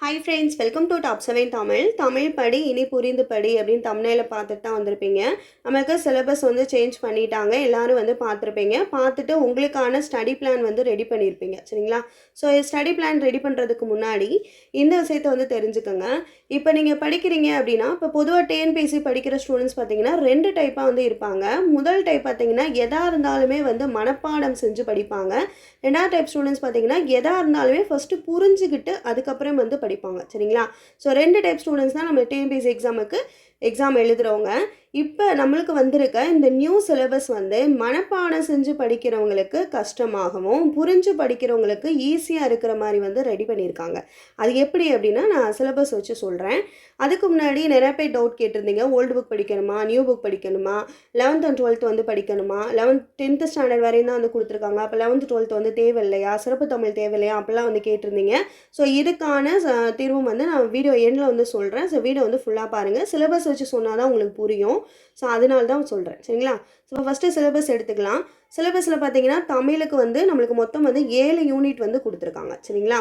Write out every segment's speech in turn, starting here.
Hi friends welcome to top seven Tamil Tamil படி இனி புரிந்து படி அப்படின்னு தமிழில் பார்த்துட்டு தான் வந்திருப்பீங்க. நமக்கு சிலபஸ் வந்து சேஞ்ச் பண்ணிட்டாங்க. எல்லோரும் வந்து பார்த்துருப்பீங்க. பார்த்துட்டு உங்களுக்கான ஸ்டடி பிளான் வந்து ரெடி பண்ணியிருப்பீங்க சரிங்களா? ஸோ ஸ்டடி பிளான் ரெடி பண்ணுறதுக்கு முன்னாடி இந்த விஷயத்தை வந்து தெரிஞ்சுக்கோங்க. இப்போ நீங்கள் படிக்கிறீங்க அப்படின்னா இப்போ பொதுவாக டிஎன்பிசி படிக்கிற ஸ்டூடெண்ட்ஸ் பார்த்தீங்கன்னா ரெண்டு டைப்பாக வந்து இருப்பாங்க. முதல் டைப் பார்த்தீங்கன்னா எதாக இருந்தாலுமே வந்து மனப்பாடம் செஞ்சு படிப்பாங்க. ரெண்டாவது டைப் ஸ்டூடெண்ட்ஸ் பார்த்தீங்கன்னா எதாக இருந்தாலுமே ஃபஸ்ட்டு புரிஞ்சுக்கிட்டு அதுக்கப்புறம் வந்து படிப்பாங்க சரிங்களா? ஸோ ரெண்டு டைப் ஸ்டூடெண்ட்ஸ் தான் நம்ம டிஎன்பிஎஸ்சி எக்ஸாமுக்கு எக்ஸாம் எழுதுகிறவங்க இப்போ நம்மளுக்கு வந்திருக்க இந்த நியூ சிலபஸ் வந்து மனப்பாடம் செஞ்சு படிக்கிறவங்களுக்கு கஷ்டமாகவும் புரிஞ்சு படிக்கிறவங்களுக்கு ஈஸியாக இருக்கிற மாதிரி வந்து ரெடி பண்ணியிருக்காங்க. அது எப்படி அப்படின்னா நான் சிலபஸ் வச்சு சொல்கிறேன் அதுக்கு முன்னாடி நிறைய பேர் டவுட் கேட்டிருந்தீங்க. ஓல்டு புக் படிக்கணுமா? நியூ புக் படிக்கணுமா? லெவன்த் அண்ட் டுவெல்த் வந்து படிக்கணுமா? லெவன்த் டென்த்து ஸ்டாண்டர்ட் வரையும் தான் வந்து கொடுத்துருக்காங்க. அப்போ லெவன்த் டுவெல்த் வந்து தேவையில்லையா? சிறப்பு தமிழ் தேவையில்லையா? அப்படிலாம் வந்து கேட்டிருந்தீங்க. ஸோ இதுக்கான ச- தீர்வும் வந்து நான் வீடியோ எண்டில் வந்து சொல்கிறேன் ஸோ வீடியோ வந்து ஃபுல்லாக பாருங்கள் சிலபஸ் வச்சு சொன்னால் தான் உங்களுக்கு புரியும். ஸோ அதனால தான் சொல்கிறேன் சரிங்களா? ஸோ ஃபஸ்ட்டு சிலபஸ் எடுத்துக்கலாம். சிலபஸில் பார்த்தீங்கன்னா தமிழுக்கு வந்து நம்மளுக்கு மொத்தம் வந்து ஏழு யூனிட் வந்து கொடுத்துருக்காங்க. சரிங்களா?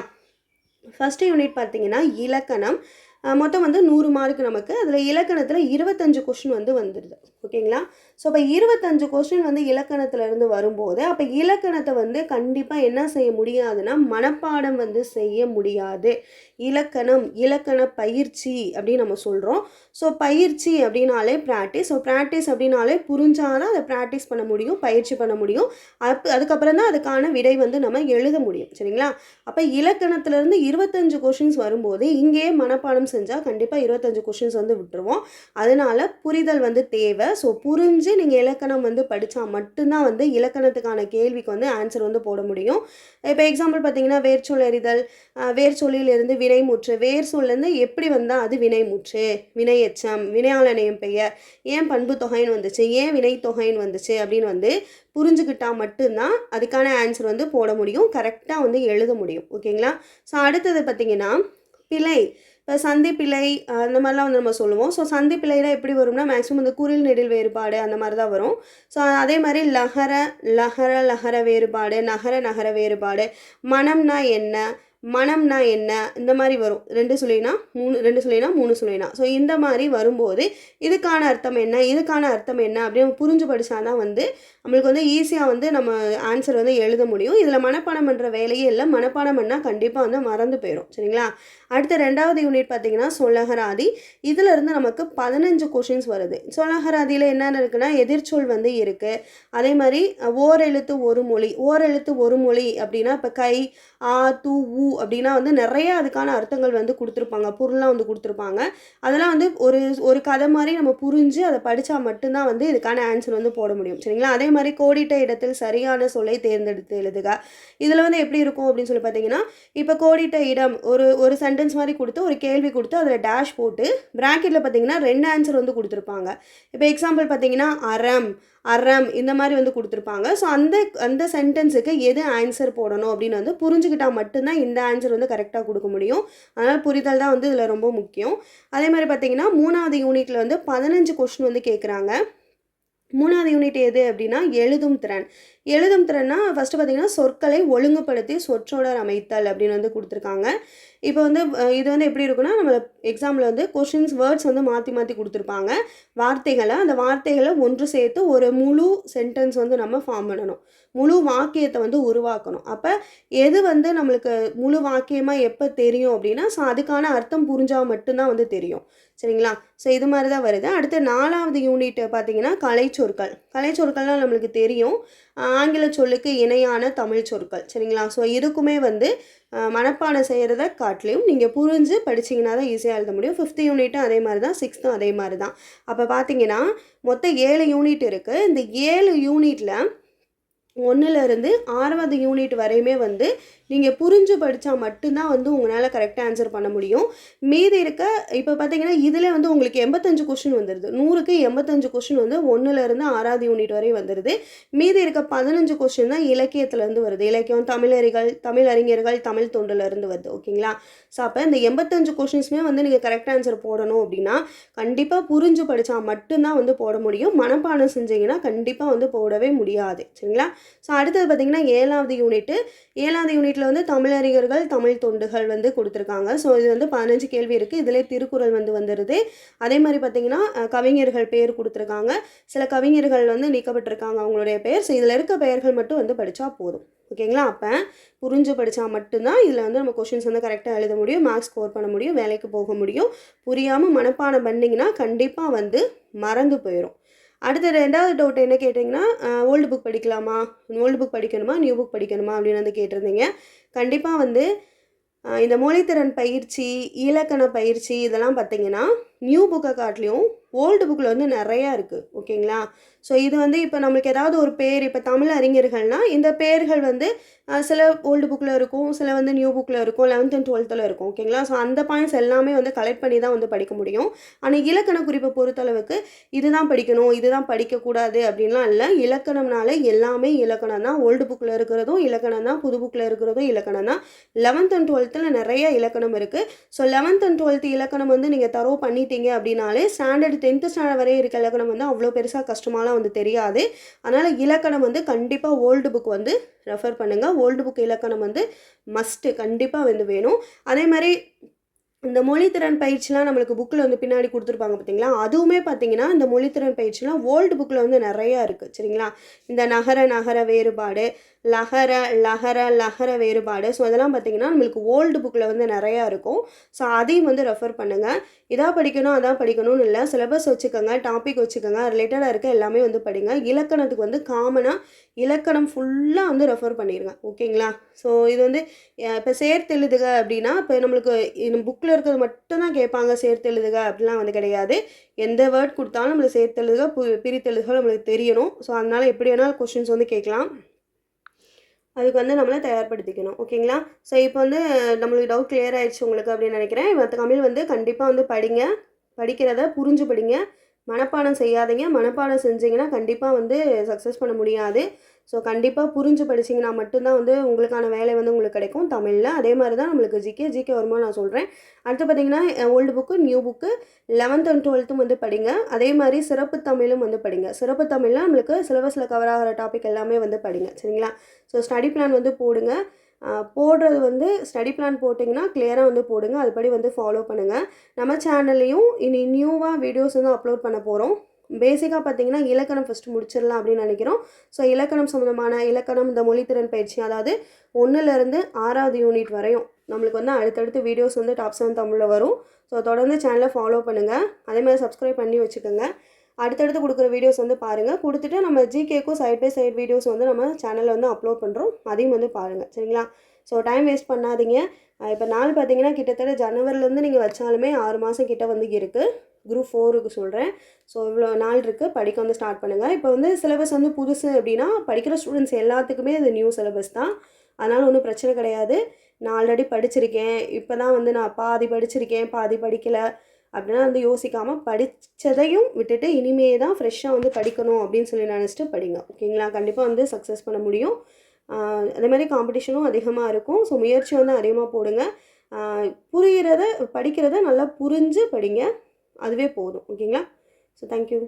ஃபஸ்ட்டு யூனிட் பார்த்தீங்கன்னா இலக்கணம் மொத்தம் வந்து நூறு மார்க் நமக்கு. அதில் இலக்கணத்தில் இருபத்தஞ்சு கொஷின் வந்து வந்துடுது ஓகேங்களா? ஸோ இப்போ இருபத்தஞ்சு கொஷின் வந்து இலக்கணத்துலேருந்து வரும்போது அப்போ இலக்கணத்தை வந்து கண்டிப்பாக என்ன செய்ய முடியாதுன்னா மனப்பாடம் வந்து செய்ய முடியாது. இலக்கணம் இலக்கண பயிற்சி அப்படின்னு நம்ம சொல்கிறோம் ஸோ பயிற்சி அப்படின்னாலே ப்ராக்டிஸ் ஸோ ப்ராக்டிஸ் அப்படின்னாலே புரிஞ்சாதான் அதை ப்ராக்டிஸ் பண்ண முடியும் பயிற்சி பண்ண முடியும். அப் அதுக்கப்புறம் தான் அதுக்கான விடை வந்து நம்ம எழுத முடியும். சரிங்களா? அப்போ இலக்கணத்துலேருந்து இருபத்தஞ்சு கொஷின்ஸ் வரும்போது இங்கேயே மனப்பாடம் செஞ்சால் கண்டிப்பாக இருபத்தஞ்சு கொஷின்ஸ் வந்து விட்டுருவோம். அதனால புரிதல் வந்து தேவை. ஸோ புரிஞ்சு நீங்கள் இலக்கணம் வந்து படித்தா மட்டும்தான் வந்து இலக்கணத்துக்கான கேள்விக்கு வந்து ஆன்சர் வந்து போட முடியும். இப்போ எக்ஸாம்பிள் பார்த்தீங்கன்னா வேர்ச்சொல் எறிதல் அஹ், வேர்ச்சொல்லிலிருந்து வினைமுற்று வேர் சொல்லேருந்து எப்படி வந்தால் அது வினைமுற்று வினையச்சம் வினையாளனையும் பெயர். ஏன் பண்பு தொகைன்னு வந்துச்சு? ஏன் வினை தொகைன்னு வந்துச்சு? அப்படின்னு வந்து புரிஞ்சுக்கிட்டால் மட்டும்தான் அதுக்கான ஆன்சர் வந்து போட முடியும். கரெக்டாக வந்து எழுத முடியும். ஓகேங்களா ஸோ அடுத்தது பார்த்தீங்கன்னா பிழை. சந்தி பிழை அந்த மாதிரிலாம் வந்து நம்ம சொல்லுவோம். ஸோ சந்தி எப்படி வரும்னா மேக்ஸிமம் இந்த குரில் நெடில் வேறுபாடு அந்த மாதிரி தான் வரும். ஸோ அதே மாதிரி லகர லகர லகர வேறுபாடு நகர நகர வேறுபாடு மனம்னா என்ன மனம்னா என்ன? இந்த மாதிரி வரும். ரெண்டு சொல்லினா மூணு ரெண்டு சொல்லினா மூணு சொல்லினா ஸோ இந்த மாதிரி வரும்போது இதுக்கான அர்த்தம் என்ன? இதுக்கான அர்த்தம் என்ன? அப்படின்னு புரிஞ்சு படிச்சாதான் வந்து நம்மளுக்கு வந்து ஈஸியாக வந்து நம்ம ஆன்சர் வந்து எழுத முடியும். இதில் மனப்பாடம் பண்ணுற வேலையே இல்லை. மனப்பாடம் பண்ணால் கண்டிப்பாக வந்து மறந்து போயிடும் சரிங்களா? அடுத்த ரெண்டாவது யூனிட் பார்த்தீங்கன்னா சொல்லகராதி இதில் இருந்து நமக்கு பதினஞ்சு கொஷின்ஸ் வருது. சொல்லகராதியில் என்னென்ன இருக்குன்னா எதிர்ச்சொல் வந்து இருக்குது அதே மாதிரி ஓர் ஓரெழுத்து ஒரு மொழி. ஓரெழுத்து ஒரு மொழி அப்படின்னா இப்போ கை ஆ தூ ஊ அப்படின்னா வந்து நிறைய அதுக்கான அர்த்தங்கள் வந்து கொடுத்துருப்பாங்க. பொருள்லாம் வந்து கொடுத்துருப்பாங்க. அதெல்லாம் வந்து ஒரு ஒரு கதை மாதிரி நம்ம புரிஞ்சு அதை படித்தா மட்டும்தான் வந்து இதுக்கான ஆன்சர் வந்து போட முடியும். சரிங்களா? அதே மாதிரி கோடிட்ட இடத்தில் சரியான சொல்லை தேர்ந்தெடுத்து எழுதுக. இதில் வந்து எப்படி இருக்கும் அப்படின்னு சொல்லி பார்த்தீங்கன்னா இப்போ கோடிட்ட இடம் ஒரு ஒரு சென்டென்ஸ் மாதிரி கொடுத்து ஒரு கேள்வி கொடுத்து அதில் டேஷ் போட்டு ப்ராக்கெட்டில் பார்த்தீங்கன்னா ரெண்டு ஆன்சர் வந்து கொடுத்துருப்பாங்க. இப்போ எக்ஸாம்பிள் பார்த்தீங்கன்னா அறம். அறம் இந்த மாதிரி வந்து கொடுத்துருப்பாங்க. ஸோ அந்த அந்த சென்டென்ஸுக்கு எது ஆன்சர் போடணும் அப்படின்னு வந்து புரிஞ்சுக்கிட்டால் மட்டும்தான் இந்த ஆன்சர் வந்து கரெக்டாக கொடுக்க முடியும். அதனால் புரிதல் தான் வந்து இதில் ரொம்ப முக்கியம். அதே மாதிரி பார்த்தீங்கன்னா மூணாவது யூனிட்டில் வந்து பதினஞ்சு கொஷின் வந்து கேட்குறாங்க மூணாவது யூனிட் எது அப்படின்னா எழுதும் திறன். எழுதும் திறன்னா ஃபஸ்ட்டு பார்த்தீங்கன்னா சொற்களை ஒழுங்குபடுத்தி சொற்றொடர் அமைத்தல் அப்படின்னு வந்து கொடுத்துருக்காங்க. இப்போ வந்து இது வந்து எப்படி இருக்குன்னா நம்ம எக்ஸாமில் வந்து கொஷின்ஸ் வேர்ட்ஸ் வந்து மாற்றி மாற்றி கொடுத்துருப்பாங்க. வார்த்தைகளை அந்த வார்த்தைகளை ஒன்று சேர்த்து ஒரு முழு சென்டென்ஸ் வந்து நம்ம ஃபார்ம் பண்ணணும். முழு வாக்கியத்தை வந்து உருவாக்கணும். அப்போ எது வந்து நம்மளுக்கு முழு வாக்கியமாக எப்போ தெரியும் அப்படின்னா ஸோ அதுக்கான அர்த்தம் புரிஞ்சால் மட்டும்தான் வந்து தெரியும். சரிங்களா? ஸோ இது மாதிரி தான் வருது. அடுத்து நாலாவது யூனிட் பார்த்தீங்கன்னா கலைச்சொற்கள். கலைச்சொற்கள்லாம் நம்மளுக்கு தெரியும். ஆங்கில சொல்லுக்கு இணையான தமிழ் சொற்கள். சரிங்களா? ஸோ இதுக்குமே வந்து மனப்பாடம் செய்கிறத காட்டிலையும் நீங்கள் புரிஞ்சு படிச்சீங்கன்னா தான் ஈஸியாக எழுத முடியும். ஃபிஃப்த்து யூனிட்டும் அதே மாதிரி தான் சிக்ஸ்த்தும் அதே மாதிரி தான். அப்போ பார்த்தீங்கன்னா மொத்தம் ஏழு யூனிட் இருக்குது இந்த ஏழு யூனிட்டில் ஒன்றுலேருந்து ஆறாவது யூனிட் வரையுமே வந்து நீங்கள் புரிஞ்சு படித்தா மட்டும்தான் வந்து உங்களால் கரெக்டாக ஆன்சர் பண்ண முடியும். மீதி இருக்க இப்போ பார்த்தீங்கன்னா இதில் வந்து உங்களுக்கு எண்பத்தஞ்சு கொஷின் வந்துடுது நூறுக்கு எண்பத்தஞ்சு கொஷின் வந்து ஒன்றுலேருந்து ஆறாவது யூனிட் வரை வந்துடுது மீதி இருக்க பதினஞ்சு கொஷின் தான் இலக்கியத்துலேருந்து வருது. இலக்கியம் தமிழறிகள் தமிழறிஞர்கள் தமிழ் தொண்டுலேருந்து வருது. ஓகேங்களா? ஸோ அப்போ இந்த எண்பத்தஞ்சு கொஷின்ஸுமே வந்து நீங்கள் கரெக்ட் ஆன்சர் போடணும் அப்படின்னா கண்டிப்பாக புரிஞ்சு படித்தா மட்டும்தான் வந்து போட முடியும். மனப்பாடம் செஞ்சீங்கன்னா கண்டிப்பாக வந்து போடவே முடியாது. சரிங்களா? ஸோ அடுத்தது பார்த்திங்கன்னா ஏழாவது யூனிட்டு ஏழாவது யூனிட்டில் வந்து தமிழறிஞர்கள் தமிழ் தொண்டுகள் வந்து கொடுத்துருக்காங்க. ஸோ இது வந்து பதினஞ்சு கேள்வி இருக்குது இதிலே திருக்குறள் வந்து வந்துடுது அதே மாதிரி பார்த்திங்கன்னா கவிஞர்கள் பேர் கொடுத்துருக்காங்க. சில கவிஞர்கள் வந்து நீக்கப்பட்டிருக்காங்க அவங்களுடைய பெயர். ஸோ இதில் இருக்க பெயர்கள் மட்டும் வந்து படித்தா போதும். ஓகேங்களா அப்போ புரிஞ்சு படித்தா மட்டும்தான் இதில் வந்து நம்ம கொஷின்ஸ் வந்து கரெக்டாக எழுத முடியும் மார்க்ஸ் ஸ்கோர் பண்ண முடியும் வேலைக்கு போக முடியும். புரியாமல் மனப்பாடம் பண்ணிங்கன்னா கண்டிப்பாக வந்து மறந்து போயிடும் அடுத்த ரெண்டாவது டவுட் என்ன கேட்டிங்கன்னா ஓல்டு புக் படிக்கலாமா? ஓல்டு புக் படிக்கணுமா? நியூ புக் படிக்கணுமா? அப்படின்னு வந்து கேட்டிருந்தீங்க. கண்டிப்பாக வந்து இந்த மொழித்திறன் பயிற்சி இலக்கண பயிற்சி இதெல்லாம் பார்த்தீங்கன்னா நியூ புக்கை காட்டிலையும் ஓல்டு புக்கில் வந்து நிறையா இருக்குது ஓகேங்களா ஸோ இது வந்து இப்போ நம்மளுக்கு ஏதாவது ஒரு பேர் இப்போ தமிழ் அறிஞர்கள்னால் இந்த பேர்கள் வந்து சில ஓல்டு புக்கில் இருக்கும் சில வந்து நியூ புக்கில் இருக்கும் லெவன்த் அண்ட் டுவெல்த்தில் இருக்கும் ஓகேங்களா ஸோ அந்த பாயிண்ட்ஸ் எல்லாமே வந்து கலெக்ட் பண்ணி தான் வந்து படிக்க முடியும். ஆனால் இலக்கண குறிப்பை பொறுத்தளவுக்கு இதுதான் படிக்கணும் இதுதான் படிக்கக்கூடாது அப்படின்லாம் இல்லை. இலக்கணம்னால எல்லாமே இலக்கணம் தான். ஓல்டு புக்கில் இருக்கிறதும் இலக்கணம் தான் புது புக்கில் இருக்கிறதும் இலக்கணம் தான். லெவன்த் அண்ட் டுவெல்த்தில் நிறைய இலக்கணம் இருக்குது ஸோ லெவன்த் அண்ட் டுவெல்த் இலக்கணம் வந்து நீங்கள் தரோ பண்ணிட்டீங்க அப்படின்னாலே ஸ்டாண்டர்ட் டென்த்து ஸ்டாண்டர்ட் வரையும் இருக்க இலக்கணம் வந்து அவ்வளோ பெருசாக கஷ்டமாலாம் வந்து தெரியாது. அதனால் இலக்கணம் வந்து கண்டிப்பாக ஓல்டு புக் வந்து ரெஃபர் பண்ணுங்கள் ஓல்டு புக் இலக்கணம் வந்து மஸ்ட்டு கண்டிப்பாக வந்து வேணும். அதே மாதிரி இந்த மொழித்திறன் பயிற்சிலாம் நம்மளுக்கு புக்கில் வந்து பின்னாடி கொடுத்துருப்பாங்க பார்த்தீங்களா அதுவுமே பார்த்தீங்கன்னா இந்த மொழித்திறன் பயிற்சிலாம் ஓல்டு புக்கில் வந்து நிறையா இருக்குது சரிங்களா? இந்த நகர நகர வேறுபாடு லகர லகர லகர வேறுபாடு. ஸோ அதெல்லாம் பார்த்தீங்கன்னா நம்மளுக்கு ஓல்டு புக்கில் வந்து நிறையா இருக்கும். ஸோ அதையும் வந்து ரெஃபர் பண்ணுங்கள் இதாக படிக்கணும் அதான் படிக்கணும்னு இல்லை. சிலபஸ் வச்சுக்கோங்க டாபிக் வச்சுக்கோங்க ரிலேட்டடாக இருக்க எல்லாமே வந்து படிங்க. இலக்கணத்துக்கு வந்து காமனாக இலக்கணம் ஃபுல்லாக வந்து ரெஃபர் பண்ணிடுங்க ஓகேங்களா? ஸோ இது வந்து இப்போ சேர்த்து எழுதுக அப்படின்னா இப்போ நம்மளுக்கு புக்கில் இருக்கிறது மட்டும்தான் கேட்பாங்க சேர்த்து எழுதுக அப்படிலாம் வந்து கிடையாது. எந்த வேர்ட் கொடுத்தாலும் நம்மளுக்கு சேர்த்து எழுதுக பு நம்மளுக்கு தெரியணும். ஸோ அதனால் எப்படி வேணாலும் கொஷின்ஸ் வந்து கேட்கலாம். அதுக்கு வந்து நம்மளை தயார்படுத்திக்கணும். ஓகேங்களா? ஸோ இப்போ வந்து நம்மளுக்கு டவுட் கிளியர் ஆயிடுச்சு உங்களுக்கு அப்படின்னு நினைக்கிறேன். மற்ற தமிழ் வந்து கண்டிப்பாக வந்து படிங்க. படிக்கிறத புரிஞ்சு படிங்க மனப்பாடம் செய்யாதீங்க. மனப்பாடம் செஞ்சீங்கன்னா கண்டிப்பாக வந்து சக்ஸஸ் பண்ண முடியாது. ஸோ கண்டிப்பாக புரிஞ்சு படிச்சிங்கன்னா மட்டும்தான் வந்து உங்களுக்கான வேலை வந்து உங்களுக்கு கிடைக்கும். தமிழில் அதே மாதிரி தான் நம்மளுக்கு ஜிகே ஜிகே வருமா நான் சொல்கிறேன் அடுத்து பார்த்தீங்கன்னா old book new book eleventh and டுவெல்த்தும் வந்து படிங்க. அதே மாதிரி சிறப்பு தமிழும் வந்து படிங்க. சிறப்பு தமிழில் நம்மளுக்கு சிலபஸில் கவர் ஆகிற டாபிக் எல்லாமே வந்து படிங்க. சரிங்களா? ஸோ ஸ்டடி பிளான் வந்து போடுங்க. போடுறது வந்து ஸ்டடி பிளான் போட்டிங்கன்னா கிளியராக வந்து போடுங்க. அதுபடி வந்து ஃபாலோ பண்ணுங்கள் நம்ம சேனல்லையும் இனி நியூவாக வீடியோஸ் வந்து அப்லோட் பண்ண போகிறோம் பேசிக்காக பார்த்தீங்கன்னா இலக்கணம் ஃபஸ்ட்டு முடிச்சிடலாம் அப்படின்னு நினைக்கிறோம். ஸோ இலக்கணம் சம்மந்தமான இலக்கணம் இந்த மொழித்திறன் பயிற்சி அதாவது ஒன்றுலேருந்து ஆறாவது யூனிட் வரையும் நம்மளுக்கு வந்து அடுத்தடுத்து வீடியோஸ் வந்து டாப் செவன் தமிழில் வரும். ஸோ தொடர்ந்து சேனலை ஃபாலோ பண்ணுங்கள் அதே மாதிரி சப்ஸ்கிரைப் பண்ணி வச்சுக்கோங்க. அடுத்தடுத்து கொடுக்குற வீடியோஸ் வந்து பாருங்கள் கொடுத்துட்டு நம்ம ஜிகேக்கும் சைட் பை சைட் வீடியோஸ் வந்து நம்ம சேனலில் வந்து அப்லோட் பண்ணுறோம் அதையும் வந்து பாருங்கள் சரிங்களா? ஸோ டைம் வேஸ்ட் பண்ணாதீங்க. இப்போ நாள் பார்த்தீங்கன்னா கிட்டத்தட்ட ஜனவரிலேருந்து நீங்கள் வச்சாலுமே ஆறு மாதம் கிட்ட வந்து இருக்குது குரூப் ஃபோருக்கு சொல்கிறேன் ஸோ இவ்வளோ நாள் இருக்குது படிக்க வந்து ஸ்டார்ட் பண்ணுங்கள் இப்போ வந்து சிலபஸ் வந்து புதுசு அப்படின்னா படிக்கிற ஸ்டூடெண்ட்ஸ் எல்லாத்துக்குமே இது நியூ சிலபஸ் தான். அதனால் ஒன்றும் பிரச்சனை கிடையாது. நான் ஆல்ரெடி படிச்சிருக்கேன். இப்போ தான் வந்து நான் பாதி படிச்சிருக்கேன் பாதி படிக்கலை அப்படின்னா வந்து யோசிக்காமல் படித்ததையும் விட்டுட்டு இனிமே தான் ஃப்ரெஷ்ஷாக வந்து படிக்கணும் அப்படின்னு சொல்லி நினச்சிட்டு படிங்க. ஓகேங்களா? கண்டிப்பாக வந்து சக்ஸஸ் பண்ண முடியும். அதே மாதிரி காம்படிஷனும் அதிகமாக இருக்கும். ஸோ முயற்சி வந்து அதிகமாக போடுங்க. புரிகிறத படிக்கிறத நல்லா புரிஞ்சு படிங்க. அதுவே போதும் ஓகேங்களா? So thank you